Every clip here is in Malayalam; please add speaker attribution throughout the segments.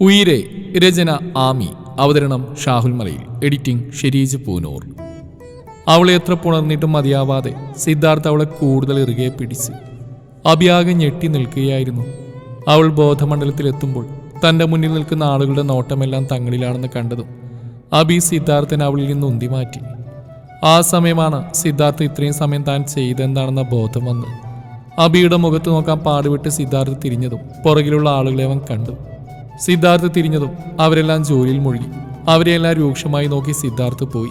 Speaker 1: ഉയിരെ രചന ആമി അവതരണം ഷാഹുൽ മലയിൽ എഡിറ്റിംഗ് ഷെരീജ് പൂനൂർ. അവളെ എത്ര പുണർന്നിട്ടും മതിയാവാതെ സിദ്ധാർത്ഥ അവളെ കൂടുതൽ ഇറുകെ പിടിച്ച് അഭിയാകെ ഞെട്ടി നിൽക്കുകയായിരുന്നു. അവൾ ബോധമണ്ഡലത്തിലെത്തുമ്പോൾ തന്റെ മുന്നിൽ നിൽക്കുന്ന ആളുകളുടെ നോട്ടമെല്ലാം തങ്ങളിലാണെന്ന് കണ്ടതും അബി സിദ്ധാർത്ഥൻ അവളിൽ നിന്ന് ഉന്തി മാറ്റി ആ സമയമാണ് സിദ്ധാർത്ഥ ഇത്രയും സമയം താൻ ചെയ്തെന്താണെന്ന ബോധം വന്ന് അബിയുടെ മുഖത്ത് നോക്കാൻ പാടുവിട്ട് സിദ്ധാർത്ഥ തിരിഞ്ഞതും പുറകിലുള്ള ആളുകളെ അവൻ കണ്ടു. സിദ്ധാർത്ഥ തിരിഞ്ഞതും അവരെല്ലാം ജോലിയിൽ മുഴുകി. അവരെയെല്ലാം രൂക്ഷമായി നോക്കി സിദ്ധാർത്ഥ് പോയി.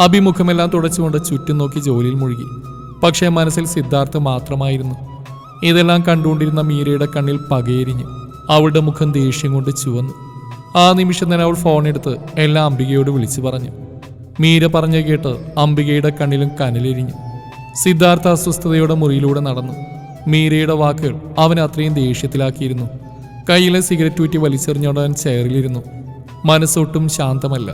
Speaker 1: അഭിമുഖമെല്ലാം തുടച്ചുകൊണ്ട് ചുറ്റും നോക്കി ജോലിയിൽ മുഴുകി. പക്ഷേ മനസ്സിൽ സിദ്ധാർത്ഥ് മാത്രമായിരുന്നു. ഇതെല്ലാം കണ്ടുകൊണ്ടിരുന്ന മീരയുടെ കണ്ണിൽ പകയെരിഞ്ഞു അവളുടെ മുഖം ദേഷ്യം കൊണ്ട് ചുവന്നു. ആ നിമിഷം തന്നെ അവൾ ഫോണെടുത്ത് എല്ലാം അംബികയോട് വിളിച്ചു പറഞ്ഞു. മീര പറഞ്ഞു കേട്ട് അംബികയുടെ കണ്ണിലും കനലിരിഞ്ഞു. സിദ്ധാർത്ഥ അസ്വസ്ഥതയോടെ മുറിയിലൂടെ നടന്നു. മീരയുടെ വാക്കുകൾ അവൻ അത്രയും ദേഷ്യത്തിലാക്കിയിരുന്നു. കയ്യിലെ സിഗരറ്റ് ഊറ്റി വലിച്ചെറിഞ്ഞോടൻ ചെയറിലിരുന്നു. മനസ്സൊട്ടും ശാന്തമല്ല.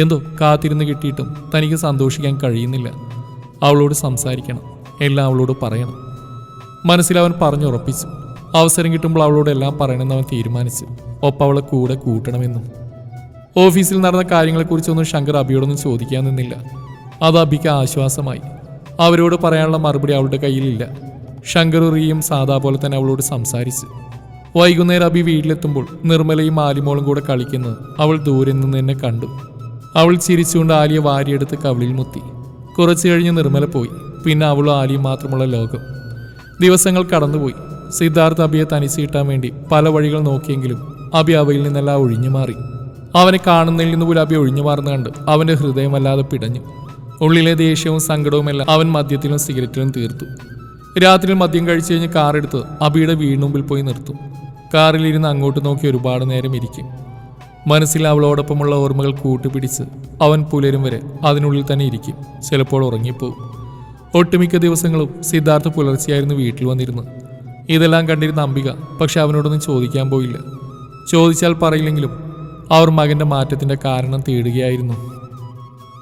Speaker 1: എന്തോ കാത്തിരുന്ന് കിട്ടിയിട്ടും തനിക്ക് സന്തോഷിക്കാൻ കഴിയുന്നില്ല. അവളോട് സംസാരിക്കണം. എല്ലാം അവളോട് പറയണം. മനസ്സിൽ അവൻ പറഞ്ഞുറപ്പിച്ചു. അവസരം കിട്ടുമ്പോൾ അവളോട് എല്ലാം പറയണമെന്ന് അവൻ തീരുമാനിച്ചു. ഒപ്പം അവളെ കൂടെ കൂട്ടണമെന്നും. ഓഫീസിൽ നടന്ന കാര്യങ്ങളെക്കുറിച്ചൊന്നും ശങ്കർ അബിയോടൊന്നും ചോദിക്കാൻ നിന്നില്ല. അത് അബിക്ക് ആശ്വാസമായി. അവരോട് പറയാനുള്ള മറുപടി അവളുടെ കയ്യിലില്ല. ശങ്കർ റിയും സാധാ പോലെ തന്നെ അവളോട് സംസാരിച്ചു. വൈകുന്നേരം അബി വീട്ടിലെത്തുമ്പോൾ നിർമ്മലയും ആലിമോളും കൂടെ കളിക്കുന്നത് അവൾ ദൂരെ നിന്ന് തന്നെ കണ്ടു. അവൾ ചിരിച്ചുകൊണ്ട് ആലിയെ വാരിയെടുത്ത് കവിളിൽ മുത്തി. കുറച്ചു കഴിഞ്ഞ് നിർമ്മല പോയി. പിന്നെ അവളും ആലിയും മാത്രമുള്ള ലോകം. ദിവസങ്ങൾ കടന്നുപോയി. സിദ്ധാർത്ഥ അബിയെ തനിച്ച് കിട്ടാൻ വേണ്ടി പല വഴികൾ നോക്കിയെങ്കിലും അബി അവയിൽ നിന്നെല്ലാം ഒഴിഞ്ഞു മാറി. അവനെ കാണുന്നതിൽ നിന്ന് പോലും അബി ഒഴിഞ്ഞു മാറുന്ന കണ്ട് അവന്റെ ഹൃദയം വല്ലാതെ പിടഞ്ഞു. ഉള്ളിലെ ദേഷ്യവും സങ്കടവുമെല്ലാം അവൻ മദ്യത്തിലും സിഗരറ്റിലും തീർത്തു. രാത്രി മദ്യം കഴിച്ചു കഴിഞ്ഞ് കാറെടുത്ത് അബിയുടെ വീടിന് മുമ്പിൽ പോയി നിർത്തും. കാറിലിരുന്ന് അങ്ങോട്ട് നോക്കി ഒരുപാട് നേരം ഇരിക്കും. മനസ്സിൽ അവളോടൊപ്പമുള്ള ഓർമ്മകൾ കൂട്ടുപിടിച്ച് അവൻ പുലരും വരെ അതിനുള്ളിൽ തന്നെ ഇരിക്കും. ചിലപ്പോൾ ഉറങ്ങിപ്പോവും. ഒട്ടുമിക്ക ദിവസങ്ങളും സിദ്ധാർത്ഥ പുലർച്ചെയായിരുന്നു വീട്ടിൽ വന്നിരുന്നു ഇതെല്ലാം കണ്ടിരുന്ന അംബിക പക്ഷെ അവനോടൊന്നും ചോദിക്കാൻ പോയില്ല. ചോദിച്ചാൽ പറയില്ലെങ്കിലും അവർ മകന്റെ മാറ്റത്തിന്റെ കാരണം തേടുകയായിരുന്നു.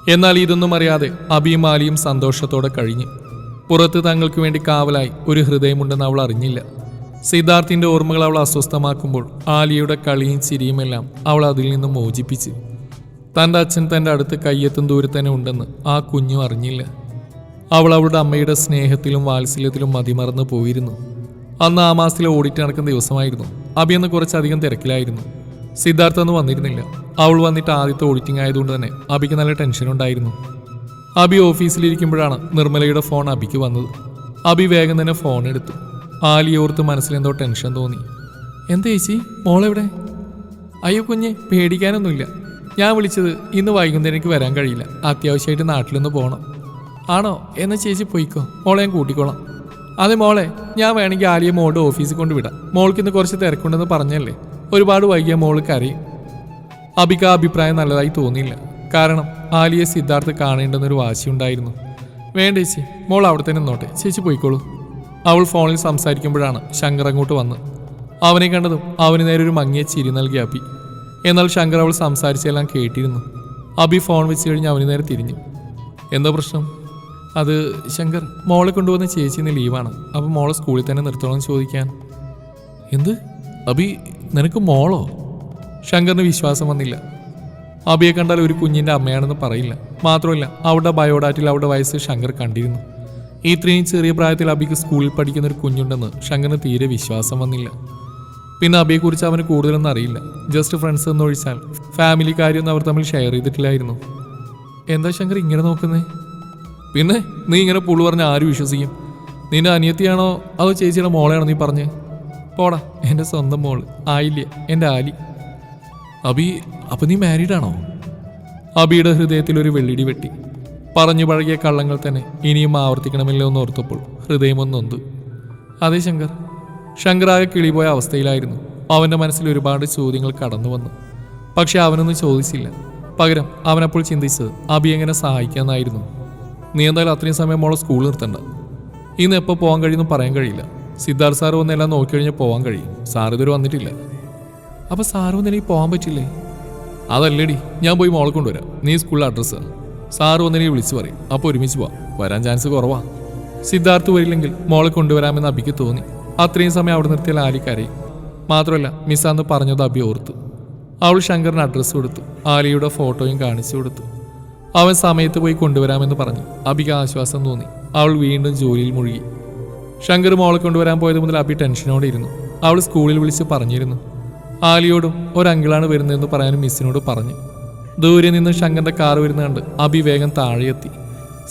Speaker 1: എന്നാൽ ഇതൊന്നും അറിയാതെ അബിയും ആലിയും സന്തോഷത്തോടെ കഴിഞ്ഞു. പുറത്ത് തങ്ങൾക്ക് വേണ്ടി കാവലായി ഒരു ഹൃദയമുണ്ടെന്ന് അവൾ അറിഞ്ഞില്ല. സിദ്ധാർത്ഥിന്റെ ഓർമ്മകൾ അവൾ അസ്വസ്ഥമാക്കുമ്പോൾ ആലിയുടെ കളിയും ചിരിയുമെല്ലാം അവൾ അതിൽ നിന്ന് മോചിപ്പിച്ച്. തന്റെ അച്ഛൻ തന്റെ അടുത്ത് കയ്യെത്തും ദൂരെ തന്നെ ഉണ്ടെന്ന് ആ കുഞ്ഞു അറിഞ്ഞില്ല. അവൾ അവളുടെ അമ്മയുടെ സ്നേഹത്തിലും വാത്സല്യത്തിലും മതിമറന്നു പോയിരുന്നു. അന്ന് ആ മാസത്തിലെ ഓഡിറ്റ് നടക്കുന്ന ദിവസമായിരുന്നു. അബി അന്ന് കുറച്ചധികം തിരക്കിലായിരുന്നു. സിദ്ധാർത്ഥ അന്ന് വന്നിരുന്നില്ല. അവൾ വന്നിട്ട് ആദ്യത്തെ ഓഡിറ്റിംഗ് ആയതുകൊണ്ട് തന്നെ അബിക്ക് നല്ല ടെൻഷൻ ഉണ്ടായിരുന്നു അബി ഓഫീസിലിരിക്കുമ്പോഴാണ് നിർമ്മലയുടെ ഫോൺ അബിക്ക് വന്നത്. അബി വേഗം തന്നെ ഫോൺ എടുത്തു. ആലിയോർത്ത് മനസ്സിലെന്തോ ടെൻഷൻ തോന്നി. എന്താ ചേച്ചി? മോളെവിടെ? അയ്യോ കുഞ്ഞ് പേടിക്കാനൊന്നുമില്ല. ഞാൻ വിളിച്ചത് ഇന്ന് വൈകുന്നേരം എനിക്ക് വരാൻ കഴിയില്ല. അത്യാവശ്യമായിട്ട് നാട്ടിലൊന്ന് പോകണം ആണോ? എന്നാ ചേച്ചി പോയിക്കോ. മോളെ ഞാൻ കൂട്ടിക്കോളാം. അതെ മോളെ ഞാൻ വേണമെങ്കിൽ ആലിയെ മോളുടെ ഓഫീസിൽ കൊണ്ടുവിടാം. മോൾക്ക് ഇന്ന് കുറച്ച് തിരക്കുണ്ടെന്ന് പറഞ്ഞല്ലേ? ഒരുപാട് വൈകിയ മോൾ കരയും. അബിക്ക് ആ അഭിപ്രായം നല്ലതായി തോന്നിയില്ല. കാരണം ആലിയെ സിദ്ധാർത്ഥ് കാണേണ്ടെന്നൊരു വാശിയുണ്ടായിരുന്നു വേണ്ട ചേച്ചി മോൾ അവിടെ തന്നെ നിന്നോട്ടെ. ചേച്ചി പോയിക്കോളൂ. അവൾ ഫോണിൽ സംസാരിക്കുമ്പോഴാണ് ശങ്കർ അങ്ങോട്ട് വന്ന്. അവനെ കണ്ടതും അവന് നേരെ ഒരു മങ്ങിയ ചിരി നൽകി അബി എന്നാൽ ശങ്കർ അവൾ സംസാരിച്ചെല്ലാം കേട്ടിരുന്നു. അബി ഫോൺ വെച്ച് കഴിഞ്ഞ് അവന് നേരെ തിരിഞ്ഞു. എന്താ പ്രശ്നം? അത് ശങ്കർ മോളെ കൊണ്ടുവന്ന ചേച്ചി ഇന്ന് ലീവാണ്. അപ്പം മോളെ സ്കൂളിൽ തന്നെ നിർത്തണമെന്ന് ചോദിക്കാൻ. എന്ത്? അബി നിനക്ക് മോളോ? ശങ്കറിന് വിശ്വാസം വന്നില്ല. അബിയെ കണ്ടാൽ ഒരു കുഞ്ഞിന്റെ അമ്മയാണെന്ന് പറയില്ല. മാത്രമല്ല അവളുടെ ബയോഡാറ്റിൽ അവളുടെ വയസ്സ് ശങ്കർ കണ്ടിരുന്നു. ഇത്രയും ചെറിയ പ്രായത്തിൽ അബിക്ക് സ്കൂളിൽ പഠിക്കുന്ന ഒരു കുഞ്ഞുണ്ടെന്ന് ശങ്കറിന് തീരെ വിശ്വാസം വന്നില്ല. പിന്നെ അബിയെക്കുറിച്ച് അവന് കൂടുതലൊന്നും അറിയില്ല. ജസ്റ്റ് ഫ്രണ്ട്സ് എന്ന് ഒഴിച്ചാൽ ഫാമിലി കാര്യമൊന്നും അവർ തമ്മിൽ ഷെയർ ചെയ്തിട്ടില്ലായിരുന്നു. എന്താ ശങ്കർ ഇങ്ങനെ നോക്കുന്നേ? പിന്നെ നീ ഇങ്ങനെ പുള്ളു പറഞ്ഞ ആര് വിശ്വസിക്കും? നിന്റെ അനിയത്തിയാണോ അതോ ചേച്ചിയുടെ മോളെയാണോ നീ പറഞ്ഞേ? പോടാ എന്റെ സ്വന്തം മോൾ ആയില്ല എന്റെ ആലി. അബി അപ്പൊ നീ മാരീഡ് ആണോ? അബിയുടെ ഹൃദയത്തിൽ ഒരു വെള്ളിടി വെട്ടി. പറഞ്ഞു പഴകിയ കള്ളങ്ങൾ തന്നെ ഇനിയും ആവർത്തിക്കണമല്ലോ എന്ന് ഓർത്തപ്പോൾ ഹൃദയമൊന്നൊന്തു അതെ ശങ്കർ. ശങ്കറാകെ കിളിപോയ അവസ്ഥയിലായിരുന്നു. അവന്റെ മനസ്സിൽ ഒരുപാട് ചോദ്യങ്ങൾ കടന്നു വന്നു. പക്ഷെ അവനൊന്നും ചോദിച്ചില്ല. പകരം അവനപ്പോൾ ചിന്തിച്ചത് അബി എങ്ങനെ സഹായിക്കാമെന്നായിരുന്നു നീ എന്തായാലും അത്രയും സമയം മോളെ സ്കൂൾ നിർത്തണ്ട. ഇന്ന് എപ്പോൾ പോകാൻ കഴിയുമെന്ന് പറയാൻ കഴിയില്ല. സിദ്ധാർത്ഥ് സാർ വന്നെല്ലാം നോക്കി കഴിഞ്ഞാൽ പോകാൻ കഴിയും. സാർ ഇതുവരെ വന്നിട്ടില്ല. അപ്പൊ സാറ് എനിക്ക് പോകാൻ പറ്റില്ലേ? അതല്ലേടി ഞാൻ പോയി മോളെ കൊണ്ടുവരാം. നീ സ്കൂളിലെ അഡ്രസ്സ് സാറ് വന്നെനിക്ക് വിളിച്ചു പറയും. അപ്പോൾ ഒരുമിച്ച് പോവാം. വരാൻ ചാൻസ് കുറവാ. സിദ്ധാർത്ഥ് വരില്ലെങ്കിൽ മോളെ കൊണ്ടുവരാമെന്ന് അബിക്ക് തോന്നി. അത്രയും സമയം അവിടെ നിർത്തിയ ആലി മാത്രമല്ല മിസ്സാന്ന് പറഞ്ഞത് അബി ഓർത്തു. അവൾ ശങ്കറിന് അഡ്രസ്സ് കൊടുത്തു. ആലിയുടെ ഫോട്ടോയും കാണിച്ചു കൊടുത്തു. അവൻ സമയത്ത് പോയി കൊണ്ടുവരാമെന്ന് പറഞ്ഞു. അബിക്ക് ആശ്വാസം തോന്നി. അവൾ വീണ്ടും ജോലിയിൽ മുഴുകി. ശങ്കർ മോളെ കൊണ്ടുവരാൻ പോയത് മുതൽ അബി ടെൻഷനോടെ ഇരുന്നു. അവൾ സ്കൂളിൽ വിളിച്ച് പറഞ്ഞിരുന്നു. ആലിയോടും ഒരങ്കിളാണ് വരുന്നതെന്ന് പറയാനും മിസ്സിനോട് പറഞ്ഞു. ദൂരെ നിന്ന് ശങ്കറിന്റെ കാർ വരുന്ന കണ്ട് അബി വേഗം താഴെയെത്തി.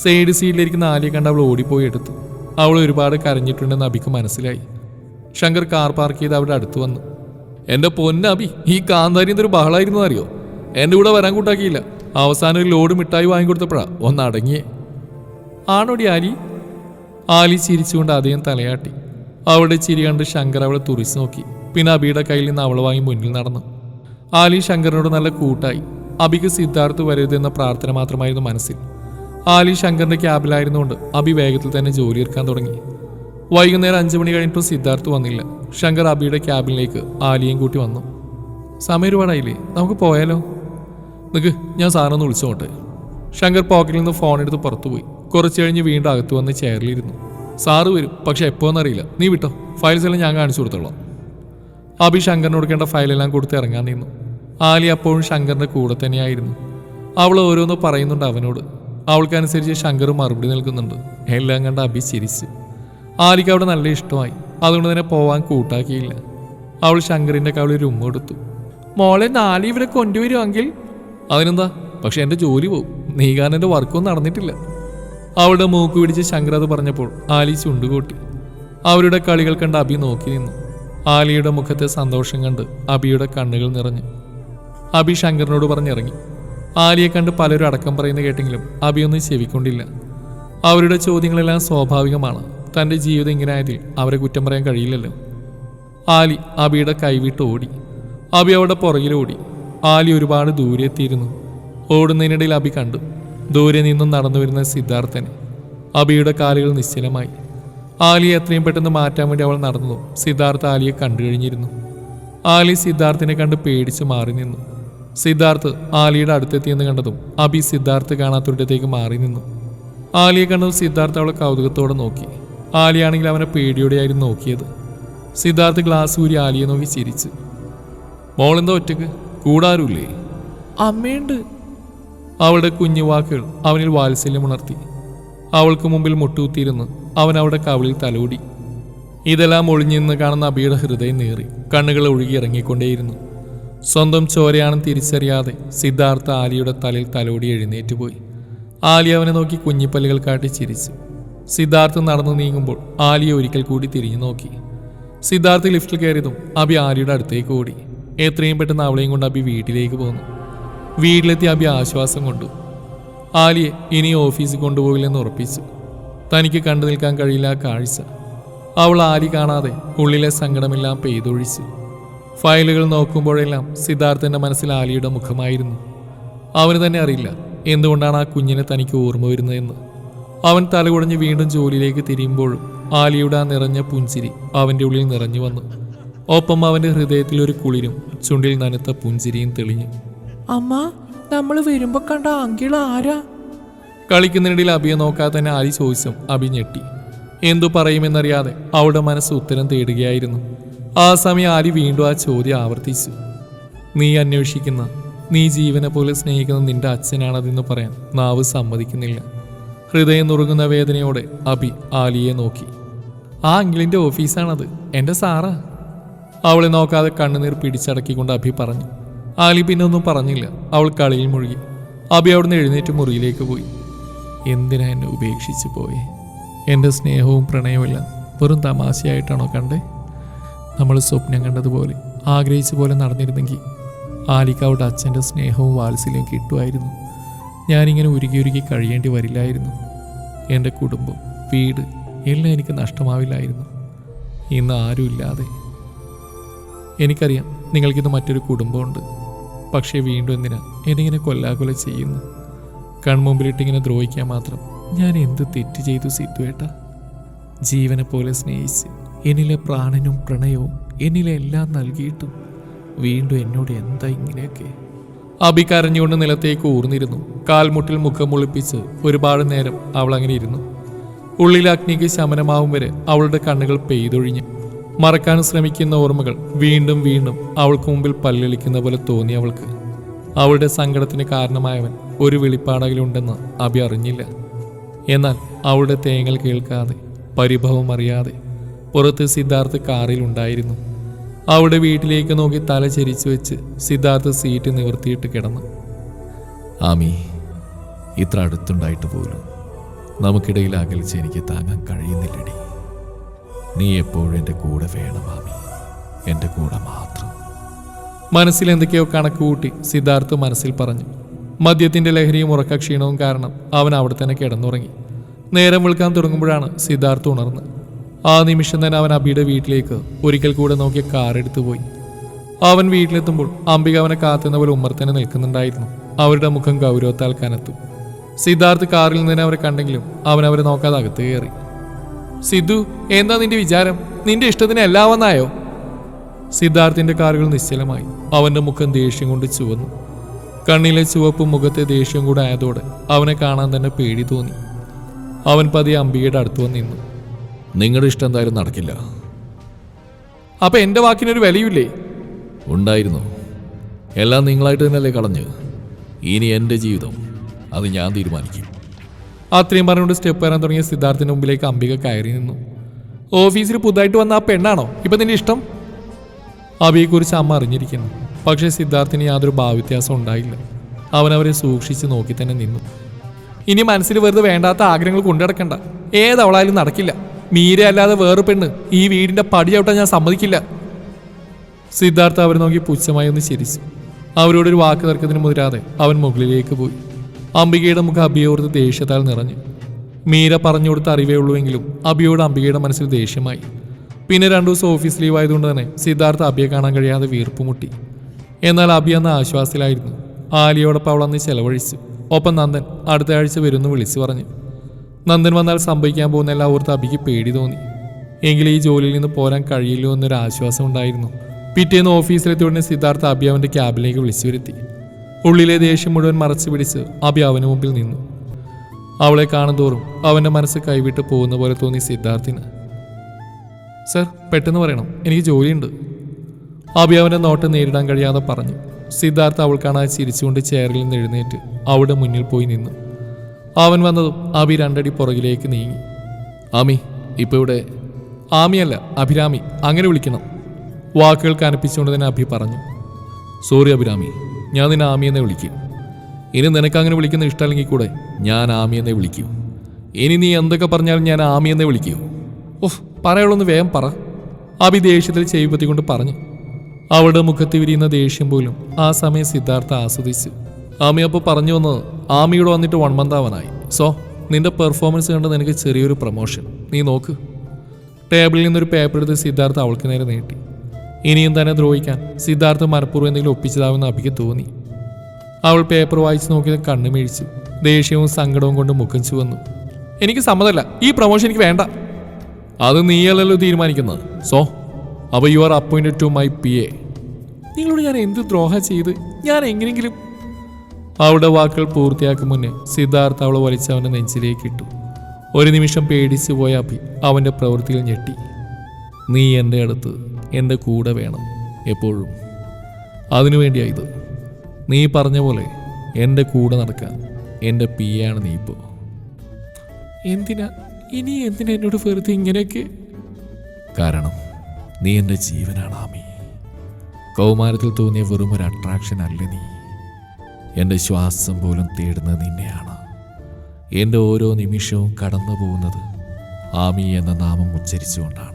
Speaker 1: സൈഡ് സീറ്റിലിരിക്കുന്ന ആലിയെ കണ്ട് അവൾ ഓടിപ്പോയി എടുത്തു. അവൾ ഒരുപാട് കരഞ്ഞിട്ടുണ്ടെന്ന് അബിക്ക് മനസ്സിലായി. ശങ്കർ കാർ പാർക്ക് ചെയ്ത് അവിടെ അടുത്ത് വന്നു. എന്റെ പൊന്നബി ഈ കാന്താരി എന്തൊരു ബഹളായിരുന്നു അറിയോ? എന്റെ കൂടെ വരാൻ കൂട്ടാക്കിയില്ല. അവസാനം ഒരു ലോഡ് മിഠായി വാങ്ങിക്കൊടുത്തപ്പോഴാ ഒന്ന് അടങ്ങിയേ. ആണോടി ആലി? ആലി ചിരിച്ചുകൊണ്ട് അദ്ദേഹം തലയാട്ടി. അവളുടെ ചിരി കണ്ട് ശങ്കർ അവളെ തുറിച്ചു നോക്കി. പിന്നെ അബിയുടെ കയ്യിൽ നിന്ന് അവൾ വാങ്ങി മുന്നിൽ നടന്നു. ആലി ശങ്കറിനോട് നല്ല കൂട്ടായി. അബിക്ക് സിദ്ധാർത്ഥ് വരരുതെന്ന പ്രാർത്ഥന മാത്രമായിരുന്നു മനസ്സിൽ. ആലി ശങ്കറിന്റെ ക്യാബിലായിരുന്നുകൊണ്ട് അബി വേഗത്തിൽ തന്നെ ജോലി എടുക്കാൻ തുടങ്ങി. വൈകുന്നേരം അഞ്ചു മണി കഴിഞ്ഞിട്ടും സിദ്ധാർത്ഥ് വന്നില്ല. ശങ്കർ അബിയുടെ ക്യാബിനിലേക്ക് ആലിയും കൂട്ടി വന്നു. സമയം ഒരുപാടായില്ലേ നമുക്ക് പോയാലോ? നിക്ക് ഞാൻ സാറിനൊന്ന് വിളിച്ചോട്ടെ. ശങ്കർ പോക്കറ്റിൽ നിന്ന് ഫോൺ എടുത്ത് പുറത്തുപോയി കുറച്ച് കഴിഞ്ഞ് വീണ്ടും അകത്ത് വന്ന് ചെയറിലിരുന്നു. സാറ് വരും പക്ഷെ എപ്പോന്നറിയില്ല. നീ വിട്ടോ? ഫയൽസ് എല്ലാം ഞാൻ കാണിച്ചു കൊടുത്തോളാം. അഭി ശങ്കറിന് കൊടുക്കേണ്ട ഫയലെല്ലാം കൊടുത്ത് ഇറങ്ങാൻ നിന്നു. ആലി അപ്പോഴും ശങ്കറിന്റെ കൂടെ തന്നെയായിരുന്നു. അവൾ ഓരോന്ന് പറയുന്നുണ്ട് അവനോട്. അവൾക്കനുസരിച്ച് ശങ്കർ മറുപടി നൽകുന്നുണ്ട്. എല്ലാം കണ്ട് അഭി ചിരിച്ച്. ആലിക്ക് അവിടെ നല്ല ഇഷ്ടമായി. അതുകൊണ്ട് തന്നെ പോവാൻ കൂട്ടാക്കിയില്ല. അവൾ ശങ്കറിന്റെ കവളിൽ ഒരു ഉമ്മ കൊടുത്തു. മോളെ നാളെ ഇവരെ കൊണ്ടുവരുമെങ്കിൽ അതിനെന്താ? പക്ഷെ എന്റെ ജോലി പോവും. നീ കാരണം എന്റെ വർക്കൊന്നും നടന്നിട്ടില്ല. അവളുടെ മൂക്ക് പിടിച്ച് ശങ്കർ അത് പറഞ്ഞപ്പോൾ ആലി ചുണ്ടുകൂട്ടി. അവരുടെ കളികൾ കണ്ട് അബി നോക്കി നിന്നു. ആലിയുടെ മുഖത്തെ സന്തോഷം കണ്ട് അബിയുടെ കണ്ണുകൾ നിറഞ്ഞു. അബി ശങ്കറിനോട് പറഞ്ഞിറങ്ങി. ആലിയെ കണ്ട് പലരും അടക്കം പറയുന്ന കേട്ടെങ്കിലും അബിയൊന്നും ചെവിക്കൊണ്ടില്ല. അവരുടെ ചോദ്യങ്ങളെല്ലാം സ്വാഭാവികമാണ്. തന്റെ ജീവിതം ഇങ്ങനെ ആയതിൽ അവരെ കുറ്റം പറയാൻ കഴിയില്ലല്ലോ. ആലി അബിയുടെ കൈവിട്ട് ഓടി. അബി അവിടെ പുറകിലോടി ആലി ഒരുപാട് ദൂരെ എത്തിയിരുന്നു. ഓടുന്നതിനിടയിൽ അബി കണ്ടു. ദൂരെ നിന്നും നടന്നു വരുന്ന സിദ്ധാർത്ഥനെ അബിയുടെ കാലുകൾ നിശ്ചലമായി. ആലിയെ എത്രയും പെട്ടെന്ന് മാറ്റാൻ വേണ്ടി അവൾ നടന്നു. സിദ്ധാർത്ഥ ആലിയെ കണ്ടു കഴിഞ്ഞിരുന്നു. ആലി സിദ്ധാർത്ഥിനെ കണ്ട് പേടിച്ച് മാറി നിന്നു. സിദ്ധാർത്ഥ് ആലിയുടെ അടുത്തെത്തിയെന്ന് കണ്ടതും അബി സിദ്ധാർത്ഥ് കാണാത്തൊരിടത്തേക്ക് മാറി നിന്നു. ആലിയെ കണ്ടത് സിദ്ധാർത്ഥ അവളെ കൗതുകത്തോടെ നോക്കി. ആലിയാണെങ്കിൽ അവനെ പേടിയോടെയായിരുന്നു നോക്കിയത്. സിദ്ധാർത്ഥ് ഗ്ലാസ് ഊരി ആലിയെ നോക്കി ചിരിച്ചു. മോളെന്താ ഒറ്റയ്ക്ക്? കൂടാരുമില്ലേ അമ്മയുണ്ട്. അവളുടെ കുഞ്ഞു വാക്കുകൾ അവനിൽ വാത്സല്യം ഉണർത്തി. അവൾക്ക് മുമ്പിൽ മുട്ടുകുത്തിയിരുന്ന്. അവൻ അവിടെ കവിളിൽ തലോടി. ഇതെല്ലാം ഒളിഞ്ഞിരുന്ന് കാണുന്ന അബിയുടെ ഹൃദയം നേറി. കണ്ണുകൾ ഒഴുകി ഇറങ്ങിക്കൊണ്ടേയിരുന്നു. സ്വന്തം ചോരയാണെന്ന് തിരിച്ചറിയാതെ സിദ്ധാർത്ഥ ആലിയുടെ തലയിൽ തലോടി എഴുന്നേറ്റ് പോയി. ആലി അവനെ നോക്കി കുഞ്ഞിപ്പല്ലുകൾ കാട്ടി ചിരിച്ചു. സിദ്ധാർത്ഥ നടന്നു നീങ്ങുമ്പോൾ ആലിയെ ഒരിക്കൽ കൂടി തിരിഞ്ഞു നോക്കി. സിദ്ധാർത്ഥ് ലിഫ്റ്റിൽ കയറിയതും അബി ആലിയുടെ അടുത്തേക്ക് ഓടി. എത്രയും പെട്ടെന്ന് അവളെയും കൊണ്ട് അബി വീട്ടിലേക്ക് പോന്നു. വീട്ടിലെത്തി അബി ആശ്വാസം കൊണ്ടു. ആലിയെ ഇനി ഓഫീസിൽ കൊണ്ടുപോകില്ലെന്ന് ഉറപ്പിച്ചു. തനിക്ക് കണ്ടു നിൽക്കാൻ കഴിയില്ല കാഴ്ച. അവൾ ആലി കാണാതെ ഉള്ളിലെ സങ്കടമെല്ലാം പെയ്തൊഴിച്ചു. ഫയലുകൾ നോക്കുമ്പോഴെല്ലാം സിദ്ധാർത്ഥന്റെ മനസ്സിൽ ആലിയുടെ മുഖമായിരുന്നു. അവന് തന്നെ അറിയില്ല എന്തുകൊണ്ടാണ് ആ കുഞ്ഞിനെ തനിക്ക് ഓർമ്മ വരുന്നതെന്ന്. അവൻ തലകുടഞ്ഞ് വീണ്ടും ജോലിയിലേക്ക് തിരിയുമ്പോഴും ആലിയുടെ ആ നിറഞ്ഞ പുഞ്ചിരി അവന്റെ ഉള്ളിൽ നിറഞ്ഞു വന്നു. ഒപ്പം അവന്റെ ഹൃദയത്തിൽ ഒരു കുളിരും ചുണ്ടിൽ നനുത്ത പുഞ്ചിരിയും തെളിഞ്ഞു.
Speaker 2: അമ്മ നമ്മൾ വരുമ്പോ കണ്ട അങ്കിൾ ആരാ?
Speaker 1: കളിക്കുന്നതിനിടയിൽ അബിയെ നോക്കാതെ തന്നെ ആലി ചോദിച്ചും. അബി ഞെട്ടി. എന്തു പറയുമെന്നറിയാതെ അവളുടെ മനസ്സ് ഉത്തരം തേടുകയായിരുന്നു. ആ സമയം ആലി വീണ്ടും ആ ചോദ്യം ആവർത്തിച്ചു. നീ അന്വേഷിക്കുന്ന നീ ജീവനെ പോലെ സ്നേഹിക്കുന്ന നിന്റെ അച്ഛനാണതെന്ന് പറയാൻ നാവ് സമ്മതിക്കുന്നില്ല. ഹൃദയം നുറുങ്ങുന്ന വേദനയോടെ അബി ആലിയെ നോക്കി. ആ അങ്കിളിന്റെ ഓഫീസാണത്. എന്റെ സാറാ. അവളെ നോക്കാതെ കണ്ണുനീർ പിടിച്ചടക്കിക്കൊണ്ട് അഭി പറഞ്ഞു. ആലി പിന്നെ ഒന്നും പറഞ്ഞില്ല. അവൾ കളിയിൽ മുഴുകി. അഭി അവിടുന്ന് എഴുന്നേറ്റ് മുറിയിലേക്ക് പോയി. എന്തിനാ എന്നെ ഉപേക്ഷിച്ചു പോയേ? എന്റെ സ്നേഹവും പ്രണയവുമെല്ലാം വെറും തമാശയായിട്ടാണോ കണ്ടേ? നമ്മൾ സ്വപ്നം കണ്ടതുപോലെ ആഗ്രഹിച്ച പോലെ നടന്നിരുന്നെങ്കിൽ ആലിക്ക് അവളുടെ അച്ഛന്റെ സ്നേഹവും വാത്സല്യവും കിട്ടുമായിരുന്നു. ഞാനിങ്ങനെ ഉരുകി ഉരുകി കഴിയേണ്ടി വരില്ലായിരുന്നു. എന്റെ കുടുംബം വീട് എല്ലാം എനിക്ക് നഷ്ടമാവില്ലായിരുന്നു. ഇന്ന് ആരുമില്ലാതെ. എനിക്കറിയാം നിങ്ങൾക്കിന്ന് മറ്റൊരു കുടുംബമുണ്ട്. പക്ഷേ വീണ്ടും എന്തിനാ എന്നിങ്ങനെ കൊല്ലാകൊല ചെയ്യുന്നു? കൺമുമ്പിലിട്ടിങ്ങനെ ദ്രോഹിക്കാൻ മാത്രം ഞാൻ എന്ത് തെറ്റ് ചെയ്തു സിദ്ധുവേട്ട ജീവനെ പോലെ സ്നേഹിച്ച് എന്നിലെ പ്രാണനും പ്രണയവും എന്നിലെ എല്ലാം നൽകിയിട്ടും വീണ്ടും എന്നോട് എന്താ ഇങ്ങനെയൊക്കെ? അബി കരഞ്ഞുകൊണ്ട് നിലത്തേക്ക് ഊർന്നിരുന്നു. കാൽമുട്ടിൽ മുഖം മുളിപ്പിച്ച് ഒരുപാട് നേരം അവൾ അങ്ങനെ ഇരുന്നു. ഉള്ളിൽ അഗ്നിക്ക് ശമനമാവും വരെ അവളുടെ കണ്ണുകൾ പെയ്തൊഴിഞ്ഞു മറക്കാൻ ശ്രമിക്കുന്ന ഓർമ്മകൾ വീണ്ടും വീണ്ടും അവൾക്ക് മുമ്പിൽ പല്ലളിക്കുന്ന പോലെ തോന്നി അവൾക്ക്. അവളുടെ സങ്കടത്തിന് കാരണമായവൻ ഒരു വെളിപ്പാടകിലുണ്ടെന്ന് അഭി അറിഞ്ഞില്ല. എന്നാൽ അവളുടെ തേങ്ങൽ കേൾക്കാതെ പരിഭവം അറിയാതെ പുറത്ത് സിദ്ധാർത്ഥ് കാറിലുണ്ടായിരുന്നു അവളുടെ വീട്ടിലേക്ക് നോക്കി തല ചരിച്ചു വെച്ച് സിദ്ധാർത്ഥ് സീറ്റ് നിവർത്തിയിട്ട് കിടന്നു. ആമി ഇത്ര അടുത്തുണ്ടായിട്ട് പോലും നമുക്കിടയിൽ അകൽച്ച എനിക്ക് താങ്ങാൻ കഴിയുന്നില്ലടി. നീ എപ്പോഴും എന്റെ കൂടെ വേണം ആമി. എന്റെ കൂടെ മാത്രം. മനസ്സിൽ എന്തൊക്കെയോ കണക്ക് കൂട്ടി സിദ്ധാർത്ഥ് മനസ്സിൽ പറഞ്ഞു. മദ്യത്തിന്റെ ലഹരിയും ഉറക്കക്ഷീണവും കാരണം അവൻ അവിടെ തന്നെ കിടന്നുറങ്ങി. നേരം വിളിക്കാൻ തുടങ്ങുമ്പോഴാണ് സിദ്ധാർത്ഥ് ഉണർന്ന്. ആ നിമിഷം തന്നെ അവൻ അബിയുടെ വീട്ടിലേക്ക് ഒരിക്കൽ കൂടെ നോക്കിയ കാർ എടുത്തു പോയി. അവൻ വീട്ടിലെത്തുമ്പോൾ അംബിക അവനെ കാത്തുന്ന പോലെ ഉമ്മർ തന്നെ നിൽക്കുന്നുണ്ടായിരുന്നു. അവരുടെ മുഖം ഗൗരവത്താൽ കനത്തു. സിദ്ധാർത്ഥ് കാറിൽ നിന്ന് അവരെ കണ്ടെങ്കിലും അവൻ അവരെ നോക്കാതെ അകത്ത് കയറി. സിദ്ധു എന്താ നിന്റെ വിചാരം? നിന്റെ ഇഷ്ടത്തിന് എല്ലാവന്നായോ സിദ്ധാർത്ഥിന്റെ കാറുകൾ നിശ്ചലമായി. അവന്റെ മുഖം ദേഷ്യം കൊണ്ട് ചുവന്നു. കണ്ണിലെ ചുവപ്പ് മുഖത്തെ ദേഷ്യം കൂടെ ആയതോടെ അവനെ കാണാൻ തന്നെ പേടി തോന്നി. അവൻ പതിയെ അംബികയുടെ അടുത്ത് വന്ന് നിന്നു. നിങ്ങളുടെ ഇഷ്ടം എന്തായാലും നടക്കില്ല. അപ്പൊ എന്റെ വാക്കിനൊരു വിലയില്ലേ ഉണ്ടായിരുന്നു. എല്ലാം നിങ്ങളായിട്ട് തന്നെയല്ലേ കളഞ്ഞ്? ഇനി എന്റെ ജീവിതം അത് ഞാൻ തീരുമാനിക്കും. അത്രയും പറഞ്ഞുകൊണ്ട് സ്റ്റെപ്പ് വരാൻ തുടങ്ങിയ സിദ്ധാർത്ഥിന്റെ മുമ്പിലേക്ക് അംബിക കയറി നിന്നു. ഓഫീസിൽ പുതുതായിട്ട് വന്ന ആ പെണ്ണാണോ? ഇപ്പൊ നിന്റെ ഇഷ്ടം? അബിയെക്കുറിച്ച് അമ്മ അറിഞ്ഞിരിക്കുന്നു. പക്ഷേ സിദ്ധാർത്ഥിന് യാതൊരു ഭാവവ്യത്യാസം ഉണ്ടായില്ല. അവൻ അവരെ സൂക്ഷിച്ച് നോക്കി തന്നെ നിന്നു. ഇനി മനസ്സിൽ വെറുതെ വേണ്ടാത്ത ആഗ്രഹങ്ങൾ കൊണ്ടുനടക്കണ്ട. ഏതവളായാലും നടക്കില്ല. മീര അല്ലാതെ വേറെ പെണ്ണ് ഈ വീടിന്റെ പടി ഞാൻ സമ്മതിക്കില്ല. സിദ്ധാർത്ഥ അവരെ നോക്കി പുച്ഛമായി ഒന്ന് ചിരിച്ചു. അവരോടൊരു വാക്ക് തർക്കത്തിന് മുതിരാതെ അവൻ മുകളിലേക്ക് പോയി. അംബികയുടെ മുഖം അബിയോർത്ത് ദേഷ്യത്താൽ നിറഞ്ഞു. മീര പറഞ്ഞു കൊടുത്ത അറിവേ ഉള്ളൂവെങ്കിലും അബിയോട് അംബികയുടെ മനസ്സിൽ ദേഷ്യമായി. പിന്നെ രണ്ടു ദിവസം ഓഫീസ് ലീവ് ആയതുകൊണ്ട് തന്നെ സിദ്ധാർത്ഥ അബിയെ കാണാൻ കഴിയാതെ വീർപ്പുമുട്ടി എന്നാൽ അബി അന്ന് ആശ്വാസത്തിലായിരുന്നു ആലിയോടൊപ്പം അവൾ അന്ന് ചെലവഴിച്ചു. ഒപ്പം നന്ദൻ അടുത്ത ആഴ്ച വരുമെന്ന് വിളിച്ചു പറഞ്ഞു. നന്ദൻ വന്നാൽ സംഭവിക്കാൻ പോകുന്ന എല്ലാ ഓർത്ത് അബിക്ക് പേടി തോന്നി. എങ്കിലും ഈ ജോലിയിൽ നിന്ന് പോരാൻ കഴിയില്ലോ എന്നൊരു ആശ്വാസം ഉണ്ടായിരുന്നു. പിറ്റേന്ന് ഓഫീസിലെത്തിയ ഉടനെ സിദ്ധാർത്ഥ അബി അവന്റെ ക്യാബിലേക്ക് വിളിച്ചു വരുത്തി. ഉള്ളിലെ ദേഷ്യം മുഴുവൻ മറച്ചു പിടിച്ച് അബി അവന് മുമ്പിൽ നിന്നു. അവളെ കാണുന്തോറും അവന്റെ മനസ്സ് കൈവിട്ട് പോകുന്ന പോലെ തോന്നി സിദ്ധാർത്ഥിന്. സർ പെട്ടെന്ന് പറയണം. എനിക്ക് ജോലിയുണ്ട്. അബി അവന്റെ നോട്ടം നേരിടാൻ കഴിയാതെ പറഞ്ഞു. സിദ്ധാർത്ഥ അവൾ കാണാതെ ചിരിച്ചുകൊണ്ട് ചെയറിൽ നിന്ന് എഴുന്നേറ്റ് അവളുടെ മുന്നിൽ പോയി നിന്നു. അവൻ വന്നതും അബി രണ്ടടി പുറകിലേക്ക് നീങ്ങി. ആമി ഇപ്പൊ ഇവിടെ ആമിയല്ല അഭിരാമി. അങ്ങനെ വിളിക്കണം. വാക്കുകൾ കനപ്പിച്ചുകൊണ്ട് തന്നെ അഭി പറഞ്ഞു. സോറി അഭിരാമി. ഞാൻ നിന്നെ ആമിയെന്നെ വിളിക്കും. ഇനി നിനക്ക് അങ്ങനെ വിളിക്കുന്ന ഇഷ്ടമല്ലെങ്കിൽ കൂടെ ഞാൻ ആമിയെന്നെ വിളിക്കും. ഇനി നീ എന്തൊക്കെ പറഞ്ഞാലും ഞാൻ ആമിയെന്നെ വിളിക്കൂ. ഓഹ് പറയുള്ളൊന്ന് വേഗം പറ. അഭി ദേഷ്യത്തിൽ ചെയ്യപ്പത്തിക്കൊണ്ട് പറഞ്ഞു. അവളുടെ മുഖത്ത് വിരിയുന്ന ദേഷ്യം പോലും ആ സമയം സിദ്ധാർത്ഥ ആസ്വദിച്ചു. ആമി അപ്പോൾ പറഞ്ഞു വന്നത് ആമിയോട് വന്നിട്ട് വൺ മന്ത് സോ നിന്റെ പെർഫോമൻസ് കണ്ട് നിനക്ക് ചെറിയൊരു പ്രൊമോഷൻ. നീ നോക്ക്. ടേബിളിൽ നിന്നൊരു പേപ്പർ എടുത്ത് സിദ്ധാർത്ഥ അവൾക്ക് നേരെ നീട്ടി. ഇനിയും തന്നെ ദ്രോഹിക്കാൻ സിദ്ധാർത്ഥ മനഃപൂർവം എന്തെങ്കിലും ഒപ്പിച്ചതാവുന്ന അഭിക്ക് തോന്നി. അവൾ പേപ്പർ വായിച്ച് നോക്കി കണ്ണു മേഴിച്ചു ദേഷ്യവും സങ്കടവും കൊണ്ട് മുഖം ചുവന്നു. എനിക്ക് സമ്മതമല്ല ഈ പ്രൊമോഷൻ എനിക്ക് വേണ്ട. അത് നീയല്ലല്ലോ തീരുമാനിക്കുന്നത്. സോ അവ you are appointed to my P A നിങ്ങളോട് ഞാൻ എന്ത് ദ്രോഹം ചെയ്ത്? ഞാൻ എങ്ങനെയെങ്കിലും. അവളുടെ വാക്കുകൾ പൂർത്തിയാക്കും മുന്നേ സിദ്ധാർത്ഥ അവളെ വലിച്ച് അവന്റെ നെഞ്ചിലേക്ക് ഇട്ടു. ഒരു നിമിഷം പേടിച്ചു പോയ അഭി അവന്റെ പ്രവൃത്തിയിൽ ഞെട്ടി. നീ എന്റെ അടുത്ത് എന്റെ കൂടെ വേണം എപ്പോഴും. അതിനുവേണ്ടിയാ ഇത്. നീ പറഞ്ഞ പോലെ എന്റെ കൂടെ നടക്കാൻ എന്റെ പി ആണ് നീ ഇപ്പോൾ എന്തിനാ? ഇനി എന്തിനാ എന്നോട് വെറുതെ ഇങ്ങനെയൊക്കെ? കാരണം നീ എന്റെ ജീവനാണ് ആമി. കൗമാരത്തിൽ തോന്നിയ വെറും ഒരു അട്രാക്ഷൻ അല്ല നീ? എന്റെ ശ്വാസം പോലും തേടുന്നത് നിന്നെയാണ്. എന്റെ ഓരോ നിമിഷവും കടന്നു പോകുന്നത് ആമി എന്ന നാമം ഉച്ചരിച്ചുകൊണ്ടാണ്.